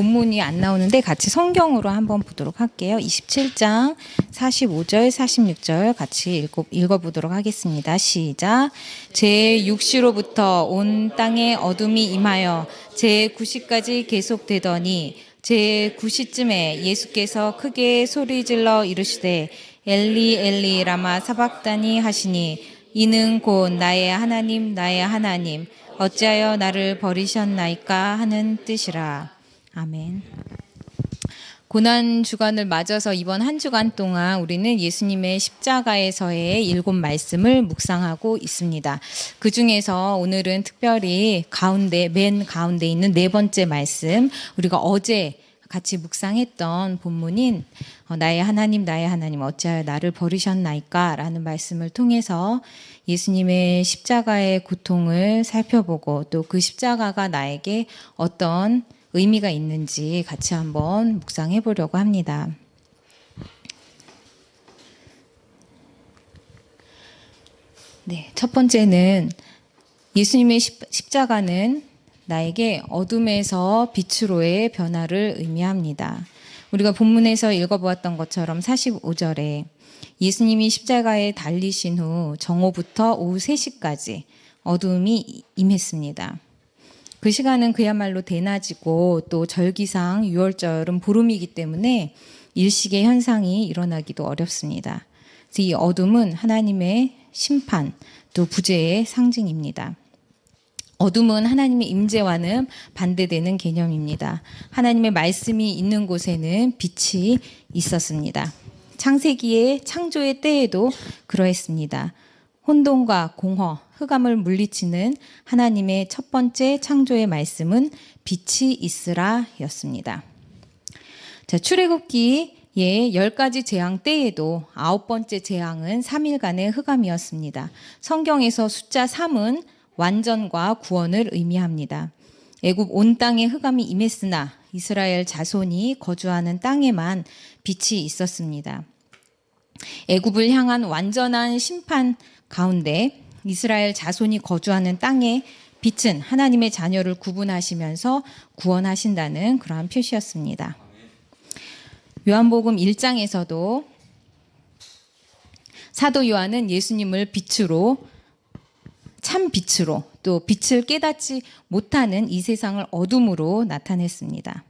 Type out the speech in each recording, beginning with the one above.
본문이 안 나오는데 같이 성경으로 한번 보도록 할게요. 27장 45절, 46절 같이 읽어, 읽어보도록 하겠습니다. 시작. 제 6시로부터 온 땅에 어둠이 임하여 제 9시까지 계속되더니 제 9시쯤에 예수께서 크게 소리질러 이르시되 엘리 엘리 라마 사박다니 하시니 이는 곧 나의 하나님 나의 하나님 어찌하여 나를 버리셨나이까 하는 뜻이라. 아멘. 고난 주간을 맞아서 이번 한 주간 동안 우리는 예수님의 십자가에서의 일곱 말씀을 묵상하고 있습니다. 그 중에서 오늘은 특별히 가운데, 맨 가운데 있는 네 번째 말씀, 우리가 어제 같이 묵상했던 본문인 어, 나의 하나님 나의 하나님 어찌하여 나를 버리셨나이까 라는 말씀을 통해서 예수님의 십자가의 고통을 살펴보고 또 그 십자가가 나에게 어떤 의미가 있는지 같이 한번 묵상해 보려고 합니다. 네, 첫 번째는 예수님의 십자가는 나에게 어둠에서 빛으로의 변화를 의미합니다. 우리가 본문에서 읽어보았던 것처럼 45절에 예수님이 십자가에 달리신 후 정오부터 오후 3시까지 어둠이 임했습니다. 그 시간은 그야말로 대낮이고 또 절기상 6월절은 보름이기 때문에 일식의 현상이 일어나기도 어렵습니다. 이 어둠은 하나님의 심판 또 부재의 상징입니다. 어둠은 하나님의 임재와는 반대되는 개념입니다. 하나님의 말씀이 있는 곳에는 빛이 있었습니다. 창세기의 창조의 때에도 그러했습니다. 혼돈과 공허, 흑암을 물리치는 하나님의 첫 번째 창조의 말씀은 빛이 있으라 였습니다. 자, 출애굽기의 열 가지 재앙 때에도 아홉 번째 재앙은 3일간의 흑암이었습니다. 성경에서 숫자 3은 완전과 구원을 의미합니다. 애굽 온 땅에 흑암이 임했으나 이스라엘 자손이 거주하는 땅에만 빛이 있었습니다. 애굽을 향한 완전한 심판 가운데 이스라엘 자손이 거주하는 땅에 빛은 하나님의 자녀를 구분하시면서 구원하신다는 그러한 표시였습니다. 요한복음 1장에서도 사도 요한은 예수님을 빛으로 참 빛으로 또 빛을 깨닫지 못하는 이 세상을 어둠으로 나타냈습니다.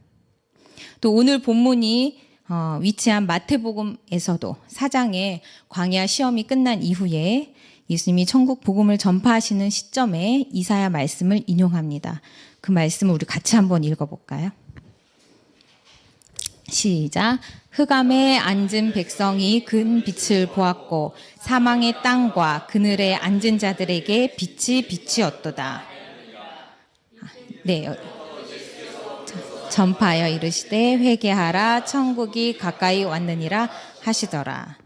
또 오늘 본문이 어, 위치한 마태복음에서도 사장의 광야 시험이 끝난 이후에 예수님이 천국 복음을 전파하시는 시점에 이사야 말씀을 인용합니다. 그 말씀을 우리 같이 한번 읽어볼까요? 시작. 흑암에 앉은 백성이 근 빛을 보았고 사망의 땅과 그늘에 앉은 자들에게 빛이 빛이었도다. 아, 네. 전파하여 이르시되 회개하라 천국이 가까이 왔느니라 하시더라.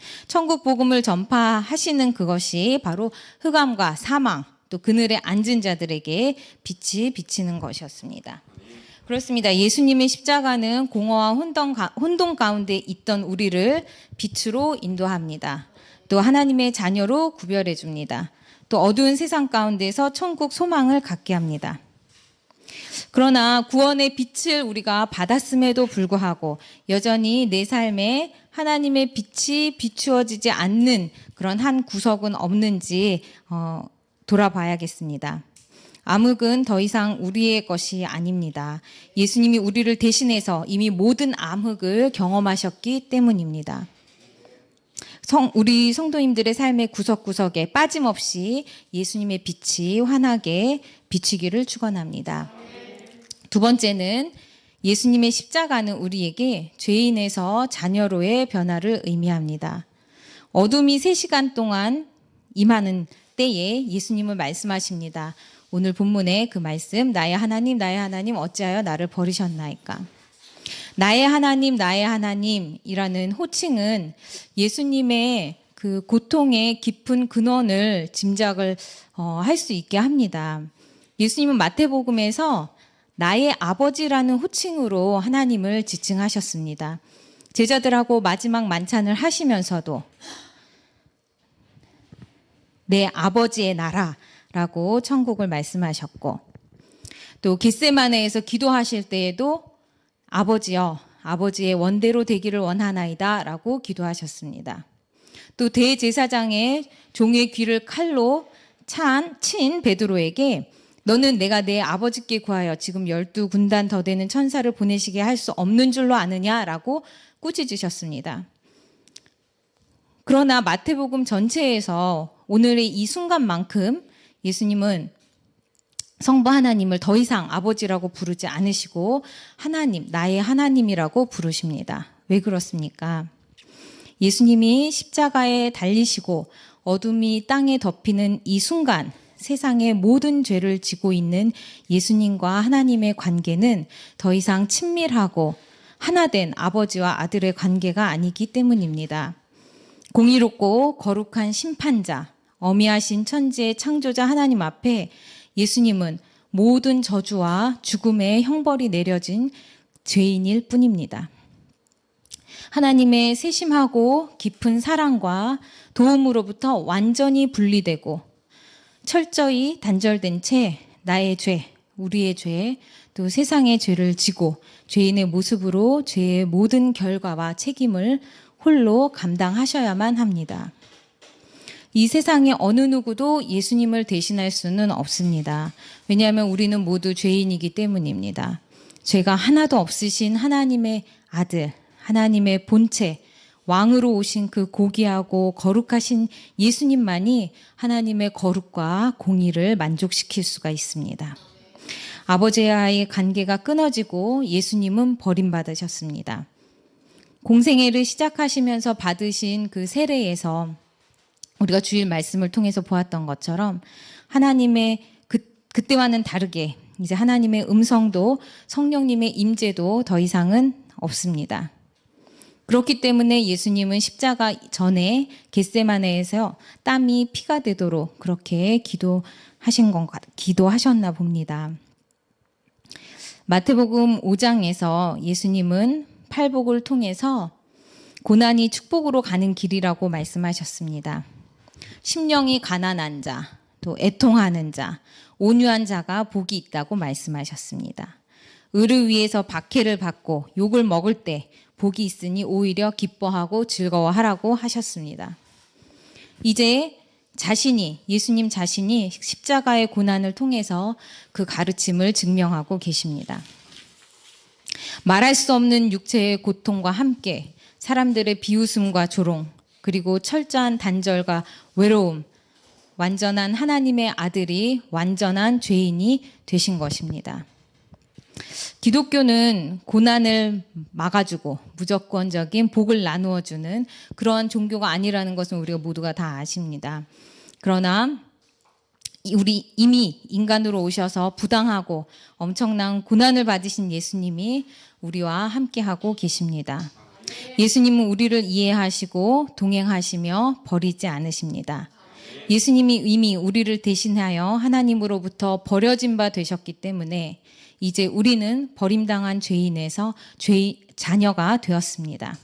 네. 천국 복음을 전파하시는 그것이 바로 흑암과 사망 또 그늘에 앉은 자들에게 빛이 비치는 것이었습니다. 그렇습니다. 예수님의 십자가는 공허와 혼동 가운데 있던 우리를 빛으로 인도합니다. 또 하나님의 자녀로 구별해 줍니다. 또 어두운 세상 가운데서 천국 소망을 갖게 합니다. 그러나 구원의 빛을 우리가 받았음에도 불구하고 여전히 내 삶에 하나님의 빛이 비추어지지 않는 그런 한 구석은 없는지 어, 돌아봐야겠습니다. 암흑은 더 이상 우리의 것이 아닙니다. 예수님이 우리를 대신해서 이미 모든 암흑을 경험하셨기 때문입니다. 성, 우리 성도님들의 삶의 구석구석에 빠짐없이 예수님의 빛이 환하게 비치기를 축원합니다. 두 번째는 예수님의 십자가는 우리에게 죄인에서 자녀로의 변화를 의미합니다. 어둠이 3시간 동안 임하는 때에 예수님은 말씀하십니다. 오늘 본문의 그 말씀 나의 하나님 나의 하나님 어찌하여 나를 버리셨나이까 나의 하나님 나의 하나님이라는 호칭은 예수님의 그 고통의 깊은 근원을 짐작을 어, 할 수 있게 합니다. 예수님은 마태복음에서 나의 아버지라는 호칭으로 하나님을 지칭하셨습니다. 제자들하고 마지막 만찬을 하시면서도 내 아버지의 나라 라고 천국을 말씀하셨고 또 겟세마네에서 기도하실 때에도 아버지여 아버지의 원대로 되기를 원하나이다라고 기도하셨습니다. 또 대제사장의 종의 귀를 칼로 찬, 친 베드로에게 너는 내가 내 아버지께 구하여 지금 열두 군단 더 되는 천사를 보내시게 할 수 없는 줄로 아느냐라고 꾸짖으셨습니다. 그러나 마태복음 전체에서 오늘의 이 순간만큼 예수님은 성부 하나님을 더 이상 아버지라고 부르지 않으시고 하나님, 나의 하나님이라고 부르십니다. 왜 그렇습니까? 예수님이 십자가에 달리시고 어둠이 땅에 덮이는 이 순간 세상의 모든 죄를 지고 있는 예수님과 하나님의 관계는 더 이상 친밀하고 하나된 아버지와 아들의 관계가 아니기 때문입니다. 공의롭고 거룩한 심판자, 어미하신 천지의 창조자 하나님 앞에 예수님은 모든 저주와 죽음의 형벌이 내려진 죄인일 뿐입니다. 하나님의 세심하고 깊은 사랑과 도움으로부터 완전히 분리되고 철저히 단절된 채 나의 죄, 우리의 죄, 또 세상의 죄를 지고 죄인의 모습으로 죄의 모든 결과와 책임을 홀로 감당하셔야만 합니다. 이 세상에 어느 누구도 예수님을 대신할 수는 없습니다. 왜냐하면 우리는 모두 죄인이기 때문입니다. 죄가 하나도 없으신 하나님의 아들, 하나님의 본체, 왕으로 오신 그 고귀하고 거룩하신 예수님만이 하나님의 거룩과 공의를 만족시킬 수가 있습니다. 아버지와의 관계가 끊어지고 예수님은 버림받으셨습니다. 공생애를 시작하시면서 받으신 그 세례에서 우리가 주일 말씀을 통해서 보았던 것처럼 하나님의 그, 그때와는 다르게 이제 하나님의 음성도 성령님의 임재도 더 이상은 없습니다. 그렇기 때문에 예수님은 십자가 전에 겟세마네에서 땀이 피가 되도록 그렇게 기도하신 건 기도하셨나 봅니다. 마태복음 5장에서 예수님은 팔복을 통해서 고난이 축복으로 가는 길이라고 말씀하셨습니다. 심령이 가난한 자, 또 애통하는 자, 온유한 자가 복이 있다고 말씀하셨습니다. 의를 위해서 박해를 받고 욕을 먹을 때 복이 있으니 오히려 기뻐하고 즐거워하라고 하셨습니다. 이제 자신이 예수님 자신이 십자가의 고난을 통해서 그 가르침을 증명하고 계십니다. 말할 수 없는 육체의 고통과 함께 사람들의 비웃음과 조롱, 그리고 철저한 단절과 외로움, 완전한 하나님의 아들이 완전한 죄인이 되신 것입니다. 기독교는 고난을 막아주고 무조건적인 복을 나누어주는 그러한 종교가 아니라는 것은 우리가 모두가 다 아십니다. 그러나 우리 이미 인간으로 오셔서 부당하고 엄청난 고난을 받으신 예수님이 우리와 함께하고 계십니다. 예수님은 우리를 이해하시고 동행하시며 버리지 않으십니다. 예수님이 이미 우리를 대신하여 하나님으로부터 버려진 바 되셨기 때문에 이제 우리는 버림당한 죄인에서 죄 자녀가 되었습니다.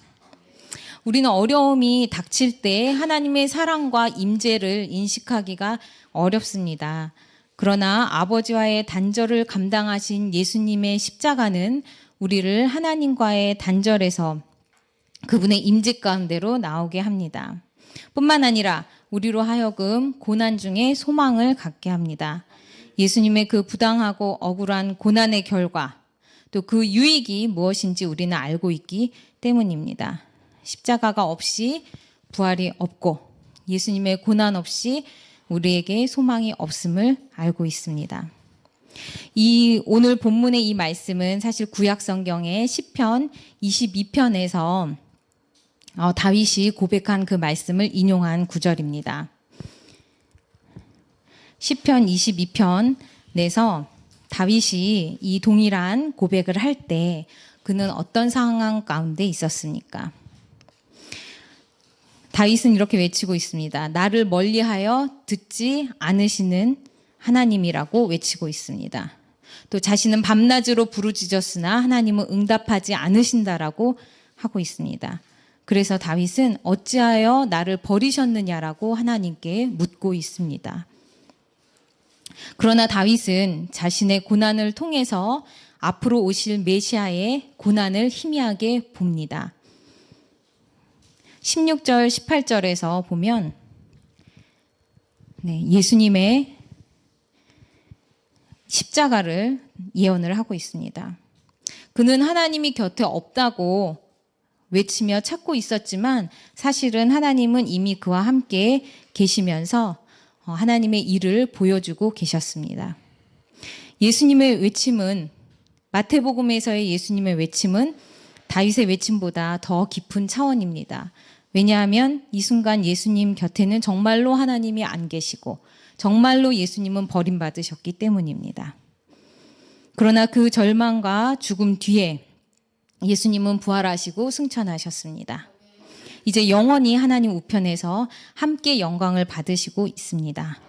우리는 어려움이 닥칠 때 하나님의 사랑과 임재를 인식하기가 어렵습니다. 그러나 아버지와의 단절을 감당하신 예수님의 십자가는 우리를 하나님과의 단절에서 그분의 임재 가운데로 나오게 합니다. 뿐만 아니라 우리로 하여금 고난 중에 소망을 갖게 합니다. 예수님의 그 부당하고 억울한 고난의 결과 또 그 유익이 무엇인지 우리는 알고 있기 때문입니다. 십자가가 없이 부활이 없고 예수님의 고난 없이 우리에게 소망이 없음을 알고 있습니다. 이 오늘 본문의 이 말씀은 사실 구약 성경의 시편 22편에서 어, 다윗이 고백한 그 말씀을 인용한 구절입니다. 시편 22편 내서 다윗이 이 동일한 고백을 할 때 그는 어떤 상황 가운데 있었습니까? 다윗은 이렇게 외치고 있습니다. 나를 멀리하여 듣지 않으시는 하나님이라고 외치고 있습니다. 또 자신은 밤낮으로 부르짖었으나 하나님은 응답하지 않으신다라고 하고 있습니다. 그래서 다윗은 어찌하여 나를 버리셨느냐라고 하나님께 묻고 있습니다. 그러나 다윗은 자신의 고난을 통해서 앞으로 오실 메시아의 고난을 희미하게 봅니다. 16절, 18절에서 보면 네, 예수님의 십자가를 예언을 하고 있습니다. 그는 하나님이 곁에 없다고 외치며 찾고 있었지만 사실은 하나님은 이미 그와 함께 계시면서 어, 하나님의 일을 보여주고 계셨습니다. 예수님의 외침은 마태복음에서의 예수님의 외침은 다윗의 외침보다 더 깊은 차원입니다. 왜냐하면 이 순간 예수님 곁에는 정말로 하나님이 안 계시고 정말로 예수님은 버림받으셨기 때문입니다. 그러나 그 절망과 죽음 뒤에 예수님은 부활하시고 승천하셨습니다. 이제 영원히 하나님 우편에서 함께 영광을 받으시고 있습니다.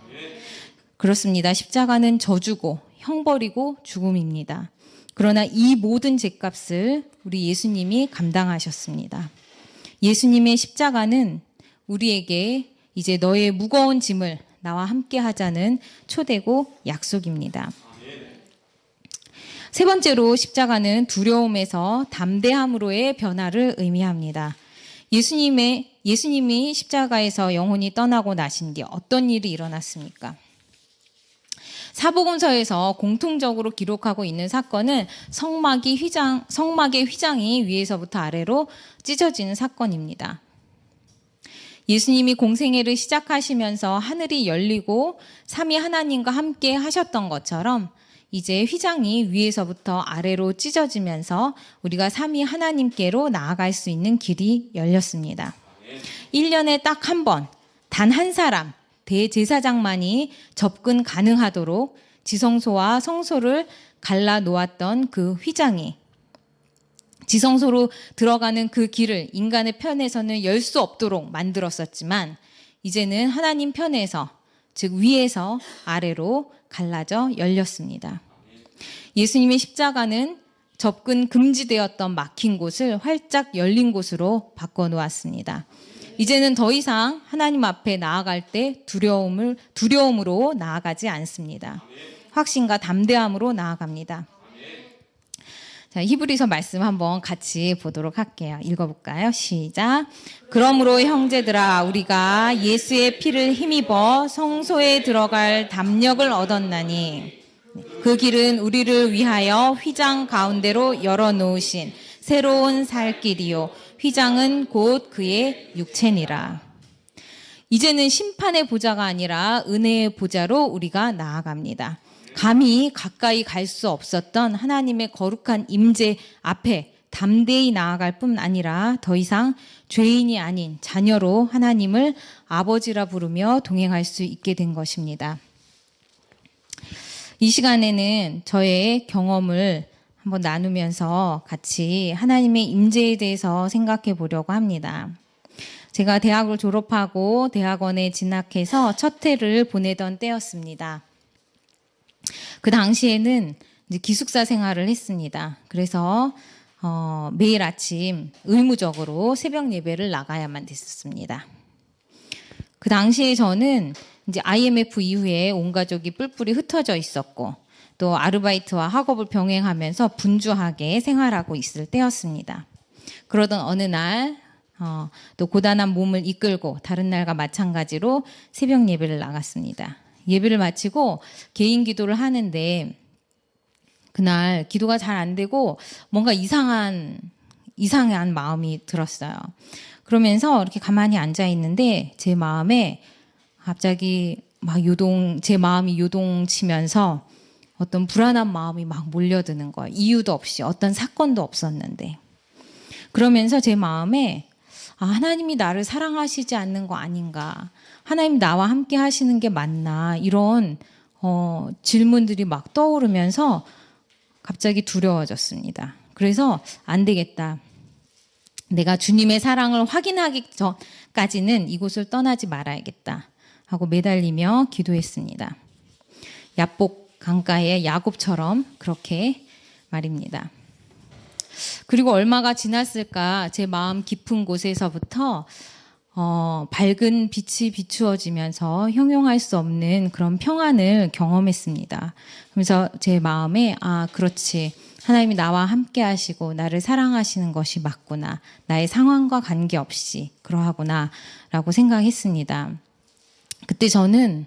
그렇습니다. 십자가는 저주고 형벌이고 죽음입니다. 그러나 이 모든 죄값을 우리 예수님이 감당하셨습니다. 예수님의 십자가는 우리에게 이제 너의 무거운 짐을 나와 함께 하자는 초대고 약속입니다. 세 번째로 십자가는 두려움에서 담대함으로의 변화를 의미합니다. 예수님의 예수님이 십자가에서 영혼이 떠나고 나신 뒤 어떤 일이 일어났습니까? 사복음서에서 공통적으로 기록하고 있는 사건은 성막이 휘장, 성막의 휘장이 위에서부터 아래로 찢어지는 사건입니다. 예수님이 공생애를 시작하시면서 하늘이 열리고 삼위 하나님과 함께 하셨던 것처럼 이제 휘장이 위에서부터 아래로 찢어지면서 우리가 삼위 하나님께로 나아갈 수 있는 길이 열렸습니다. 1년에 딱 한 번, 단 한 사람, 대제사장만이 접근 가능하도록 지성소와 성소를 갈라 놓았던 그 휘장이 지성소로 들어가는 그 길을 인간의 편에서는 열 수 없도록 만들었었지만 이제는 하나님 편에서 즉 위에서 아래로 갈라져 열렸습니다. 예수님의 십자가는 접근 금지되었던 막힌 곳을 활짝 열린 곳으로 바꿔 놓았습니다. 이제는 더 이상 하나님 앞에 나아갈 때 두려움을 두려움으로 나아가지 않습니다. 확신과 담대함으로 나아갑니다. 자, 히브리서 말씀 한번 같이 보도록 할게요. 읽어볼까요? 시작. 그러므로 형제들아, 우리가 예수의 피를 힘입어 성소에 들어갈 담력을 얻었나니, 그 길은 우리를 위하여 휘장 가운데로 열어놓으신 새로운 살 길이요. 휘장은 곧 그의 육체니라. 이제는 심판의 보좌가 아니라 은혜의 보좌로 우리가 나아갑니다. 감히 가까이 갈 수 없었던 하나님의 거룩한 임재 앞에 담대히 나아갈 뿐 아니라 더 이상 죄인이 아닌 자녀로 하나님을 아버지라 부르며 동행할 수 있게 된 것입니다. 이 시간에는 저의 경험을 한번 나누면서 같이 하나님의 임재에 대해서 생각해 보려고 합니다. 제가 대학을 졸업하고 대학원에 진학해서 첫 해를 보내던 때였습니다. 그 당시에는 기숙사 생활을 했습니다. 그래서 어, 매일 아침 의무적으로 새벽 예배를 나가야만 됐었습니다. 그 당시에 저는 이제 IMF 이후에 온 가족이 뿔뿔이 흩어져 있었고 또 아르바이트와 학업을 병행하면서 분주하게 생활하고 있을 때였습니다. 그러던 어느 날, 어, 또 고단한 몸을 이끌고 다른 날과 마찬가지로 새벽 예배를 나갔습니다. 예배를 마치고 개인 기도를 하는데 그날 기도가 잘 안 되고 뭔가 이상한 이상한 마음이 들었어요. 그러면서 이렇게 가만히 앉아 있는데 제 마음에 갑자기 막 요동 제 마음이 요동치면서 어떤 불안한 마음이 막 몰려드는 거예요. 이유도 없이 어떤 사건도 없었는데. 그러면서 제 마음에 아, 하나님이 나를 사랑하시지 않는 거 아닌가. 하나님 나와 함께 하시는 게 맞나. 이런 어, 질문들이 막 떠오르면서 갑자기 두려워졌습니다. 그래서 안 되겠다. 내가 주님의 사랑을 확인하기 전까지는 이곳을 떠나지 말아야겠다. 하고 매달리며 기도했습니다. 야복 강가의 야곱처럼 그렇게 말입니다. 그리고 얼마가 지났을까 제 마음 깊은 곳에서부터 어, 밝은 빛이 비추어지면서 형용할 수 없는 그런 평안을 경험했습니다. 그래서 제 마음에 아 그렇지 하나님이 나와 함께 하시고 나를 사랑하시는 것이 맞구나. 나의 상황과 관계없이 그러하구나. 라고 생각했습니다. 그때 저는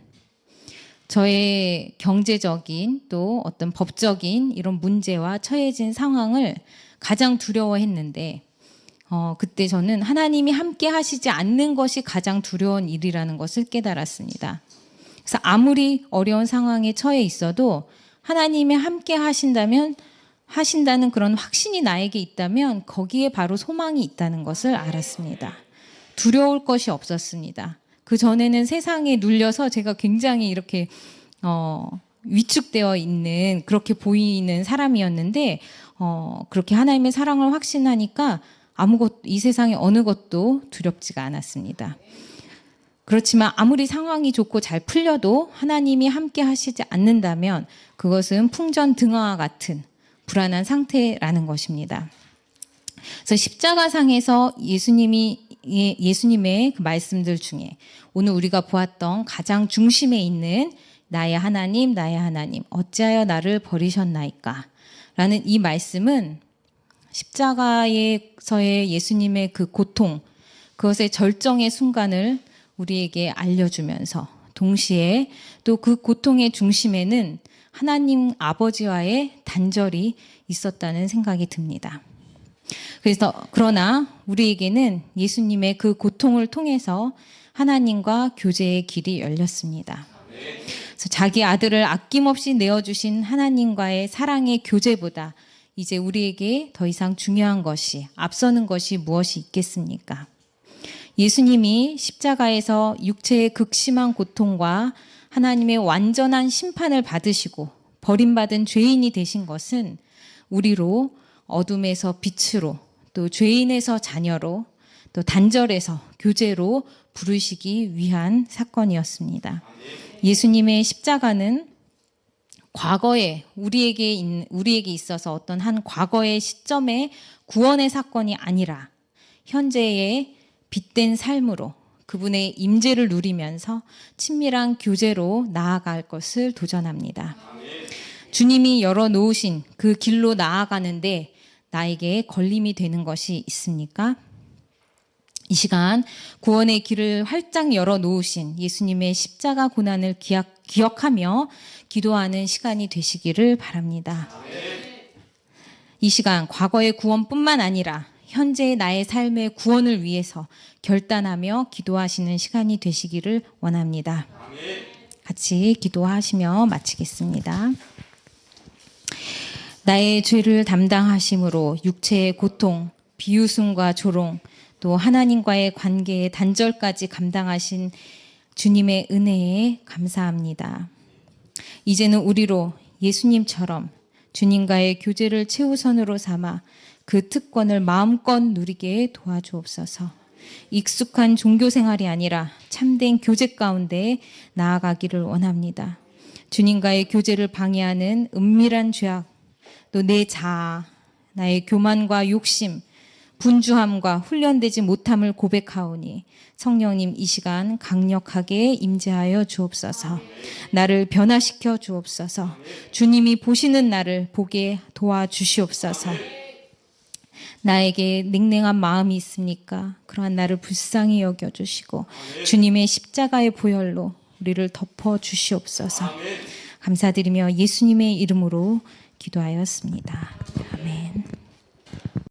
저의 경제적인 또 어떤 법적인 이런 문제와 처해진 상황을 가장 두려워했는데, 어, 그때 저는 하나님이 함께 하시지 않는 것이 가장 두려운 일이라는 것을 깨달았습니다. 그래서 아무리 어려운 상황에 처해 있어도 하나님이 함께 하신다면 하신다는 그런 확신이 나에게 있다면 거기에 바로 소망이 있다는 것을 알았습니다. 두려울 것이 없었습니다. 그 전에는 세상에 눌려서 제가 굉장히 이렇게 어, 위축되어 있는 그렇게 보이는 사람이었는데 어, 그렇게 하나님의 사랑을 확신하니까 아무것 이 세상의 어느 것도 두렵지가 않았습니다. 그렇지만 아무리 상황이 좋고 잘 풀려도 하나님이 함께 하시지 않는다면 그것은 풍전 등화와 같은 불안한 상태라는 것입니다. 그래서 십자가상에서 예수님이 예- 예수님의 그 말씀들 중에 오늘 우리가 보았던 가장 중심에 있는 나의 하나님, 나의 하나님, 어찌하여 나를 버리셨나이까? 라는 이 말씀은 십자가에서의 예수님의 그 고통, 그것의 절정의 순간을 우리에게 알려주면서 동시에 또 그 고통의 중심에는 하나님 아버지와의 단절이 있었다는 생각이 듭니다. 그래서 그러나 우리에게는 예수님의 그 고통을 통해서 하나님과 교제의 길이 열렸습니다. 자기 아들을 아낌없이 내어주신 하나님과의 사랑의 교제보다 이제 우리에게 더 이상 중요한 것이 앞서는 것이 무엇이 있겠습니까? 예수님이 십자가에서 육체의 극심한 고통과 하나님의 완전한 심판을 받으시고 버림받은 죄인이 되신 것은 우리로 어둠에서 빛으로 또 죄인에서 자녀로 또 단절에서 교제로 부르시기 위한 사건이었습니다. 예수님의 십자가는 과거에 우리에게 있- 우리에게 있어서 어떤 한 과거의 시점의 구원의 사건이 아니라 현재의 빛된 삶으로 그분의 임재를 누리면서 친밀한 교제로 나아갈 것을 도전합니다. 주님이 열어 놓으신 그 길로 나아가는데 나에게 걸림이 되는 것이 있습니까? 이 시간 구원의 길을 활짝 열어 놓으신 예수님의 십자가 고난을 기약, 기억 하며 기도하는 시간이 되시기를 바랍니다. 이 시간 과거의 구원뿐만 아니라 현재의 나의 삶의 구원을 위해서 결단하며 기도하시는 시간이 되시기를 원합니다. 같이 기도하시며 마치겠습니다. 나의 죄를 담당하심으로 육체의 고통, 비웃음과 조롱, 또 하나님과의 관계의 단절까지 감당하신 주님의 은혜에 감사합니다. 이제는 우리로 예수님처럼 주님과의 교제를 최우선으로 삼아 그 특권을 마음껏 누리게 도와주옵소서. 익숙한 종교 생활이 아니라 참된 교제 가운데 나아가기를 원합니다. 주님과의 교제를 방해하는 은밀한 죄악, 또 내 자아, 나의 교만과 욕심, 분주함과 훈련되지 못함을 고백하오니 성령님 이 시간 강력하게 임재하여 주옵소서. 나를 변화시켜 주옵소서. 주님이 보시는 나를 보게 도와주시옵소서. 나에게 냉랭한 마음이 있습니까? 그러한 나를 불쌍히 여겨 주시고 주님의 십자가의 보혈로 우리를 덮어 주시옵소서. 감사드리며 예수님의 이름으로 기도하였습니다. 아멘.